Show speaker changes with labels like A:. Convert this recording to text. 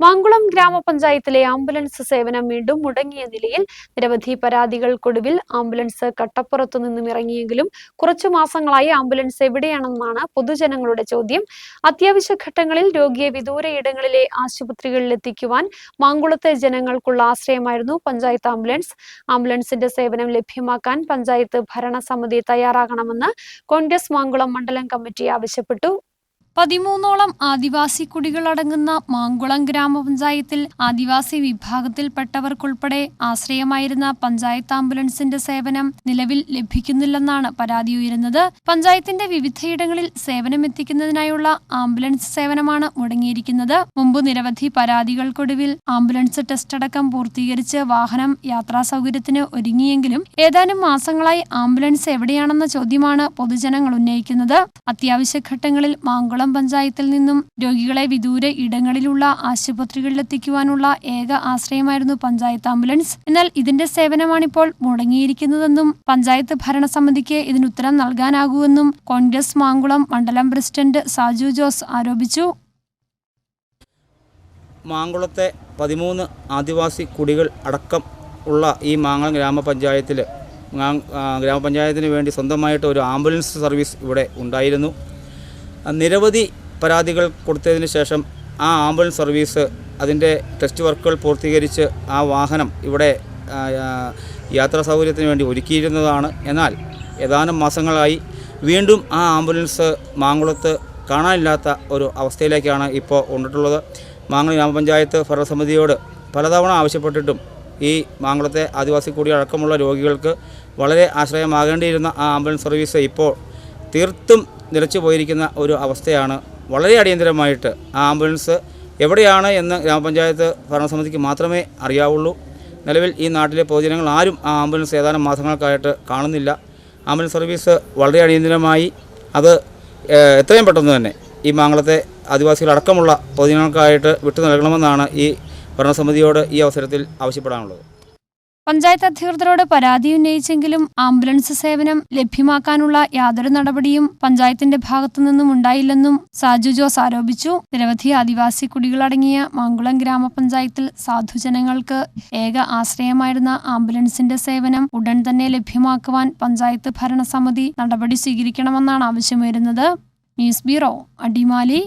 A: മാങ്കുളം ഗ്രാമപഞ്ചായത്തിലെ ആംബുലൻസ് സേവനം വീണ്ടും മുടങ്ങിയ നിലയിൽ നിരവധി പരാതികൾക്കൊടുവിൽ ആംബുലൻസ് കട്ടപ്പുറത്തു നിന്നും ഇറങ്ങിയെങ്കിലും കുറച്ചു മാസങ്ങളായി ആംബുലൻസ് എവിടെയാണെന്നാണ് പൊതുജനങ്ങളുടെ ചോദ്യം. അത്യാവശ്യ ഘട്ടങ്ങളിൽ രോഗിയെ വിദൂര ഇടങ്ങളിലെ ആശുപത്രികളിൽ എത്തിക്കുവാൻ മാങ്കുളത്തെ ജനങ്ങൾക്കുള്ള ആശ്രയമായിരുന്നു പഞ്ചായത്ത് ആംബുലൻസ്. ആംബുലൻസിന്റെ സേവനം ലഭ്യമാക്കാൻ പഞ്ചായത്ത് ഭരണസമിതി തയ്യാറാകണമെന്ന് കോൺഗ്രസ് മാങ്കുളം മണ്ഡലം കമ്മിറ്റി ആവശ്യപ്പെട്ടു. പതിമൂന്നോളം ആദിവാസി കുടികളടങ്ങുന്ന മാങ്കുളം ഗ്രാമപഞ്ചായത്തിൽ ആദിവാസി വിഭാഗത്തിൽപ്പെട്ടവർക്കുൾപ്പെടെ ആശ്രയമായിരുന്ന പഞ്ചായത്ത് ആംബുലൻസിന്റെ സേവനം നിലവിൽ ലഭിക്കുന്നില്ലെന്നാണ് പരാതി ഉയരുന്നത്. പഞ്ചായത്തിന്റെ വിവിധയിടങ്ങളിൽ സേവനമെത്തിക്കുന്നതിനായുള്ള ആംബുലൻസ് സേവനമാണ് മുടങ്ങിയിരിക്കുന്നത്. മുമ്പ് നിരവധി പരാതികൾക്കൊടുവിൽ ആംബുലൻസ് ടെസ്റ്റ് അടക്കം പൂർത്തീകരിച്ച് വാഹനം യാത്രാ സൗകര്യത്തിന് ഒരുങ്ങിയെങ്കിലും ഏതാനും മാസങ്ങളായി ആംബുലൻസ് എവിടെയാണെന്ന ചോദ്യമാണ് പൊതുജനങ്ങൾ ഉന്നയിക്കുന്നത്. അത്യാവശ്യ ഘട്ടങ്ങളിൽ മാങ്കുളം പഞ്ചായത്തിൽ നിന്നും രോഗികളെ വിദൂര ഇടങ്ങളിലുള്ള ആശുപത്രികളിലെത്തിക്കുവാനുള്ള ഏക ആശ്രയമായിരുന്നു പഞ്ചായത്ത് ആംബുലൻസ്. എന്നാൽ ഇതിന്റെ സേവനമാണിപ്പോൾ മുടങ്ങിയിരിക്കുന്നതെന്നും പഞ്ചായത്ത് ഭരണസമിതിക്ക് ഇതിന് ഉത്തരം നൽകാനാകൂവെന്നും കോൺഗ്രസ് മാങ്കുളം മണ്ഡലം പ്രസിഡന്റ് സാജു ജോസ് ആരോപിച്ചു.
B: മാങ്കുളത്തെ പതിമൂന്ന് ആദിവാസി കുടികൾ അടക്കം ഉള്ള ഈ മാങ്ങളം ഗ്രാമപഞ്ചായത്തിൽ ഗ്രാമപഞ്ചായത്തിന് വേണ്ടി സ്വന്തമായിട്ട് ഒരു ആംബുലൻസ് സർവീസ് ഇവിടെ ഉണ്ടായിരുന്നു. നിരവധി പരാതികൾ കൊടുത്തതിന് ശേഷം ആ ആംബുലൻസ് സർവീസ് അതിന്റെ ടെസ്റ്റ് വർക്കുകൾ പൂർത്തീകരിച്ച് ആ വാഹനം ഇവിടെ യാത്രാ സൗകര്യത്തിന് വേണ്ടി ഒരുക്കിയിരുന്നതാണ്. എന്നാൽ ഏതാനും മാസങ്ങളായി വീണ്ടും ആ ആംബുലൻസ് മാങ്കുളത്ത് കാണാനില്ലാത്ത ഒരു അവസ്ഥയിലേക്കാണ് ഇപ്പോൾ കൊണ്ടിട്ടുള്ളത്. മാങ്കുളം ഗ്രാമപഞ്ചായത്ത് ഭരണസമിതിയോട് പലതവണ ആവശ്യപ്പെട്ടിട്ടും ഈ മാങ്കുളത്തെ ആദിവാസി കൂടി അടക്കമുള്ള രോഗികൾക്ക് വളരെ ആശ്രയമാകേണ്ടിയിരുന്ന ആ ആംബുലൻസ് സർവീസ് ഇപ്പോൾ തീർത്തും നിലച്ചു പോയിരിക്കുന്ന ഒരു അവസ്ഥയാണ്. വളരെ അടിയന്തരമായിട്ട് ആ ആംബുലൻസ് എവിടെയാണ് എന്ന് ഗ്രാമപഞ്ചായത്ത് ഭരണസമിതിക്ക് മാത്രമേ അറിയാവുള്ളൂ. നിലവിൽ ഈ നാട്ടിലെ പൊതുജനങ്ങൾ ആരും ആ ആംബുലൻസ് ഏതാനും മാസങ്ങൾക്കായിട്ട് കാണുന്നില്ല. ആംബുലൻസ് സർവീസ് വളരെ അടിയന്തരമായി. അത് എത്രയും പെട്ടെന്ന് തന്നെ ഈ മാങ്ങളത്തെ ആദിവാസികളടക്കമുള്ള പൊതുജനങ്ങൾക്കായിട്ട് വിട്ടു നൽകണമെന്നാണ് ഈ ഭരണസമിതിയോട് ഈ അവസരത്തിൽ ആവശ്യപ്പെടാനുള്ളത്.
A: പഞ്ചായത്ത് അധികൃതരോട് പരാതി ഉന്നയിച്ചെങ്കിലും ആംബുലൻസ് സേവനം ലഭ്യമാക്കാനുള്ള യാതൊരു നടപടിയും പഞ്ചായത്തിന്റെ ഭാഗത്തുനിന്നും ഉണ്ടായില്ലെന്നും സാജു ജോസ് ആരോപിച്ചു. നിരവധി ആദിവാസി കുടികളടങ്ങിയ മാങ്കുളം ഗ്രാമപഞ്ചായത്തിൽ സാധുജനങ്ങൾക്ക് ഏക ആശ്രയമായിരുന്ന ആംബുലൻസിന്റെ സേവനം ഉടൻ തന്നെ ലഭ്യമാക്കുവാൻ പഞ്ചായത്ത് ഭരണസമിതി നടപടി സ്വീകരിക്കണമെന്നാണ് ആവശ്യം ആവശ്യമുയരുന്നത്. News bureau Adimali.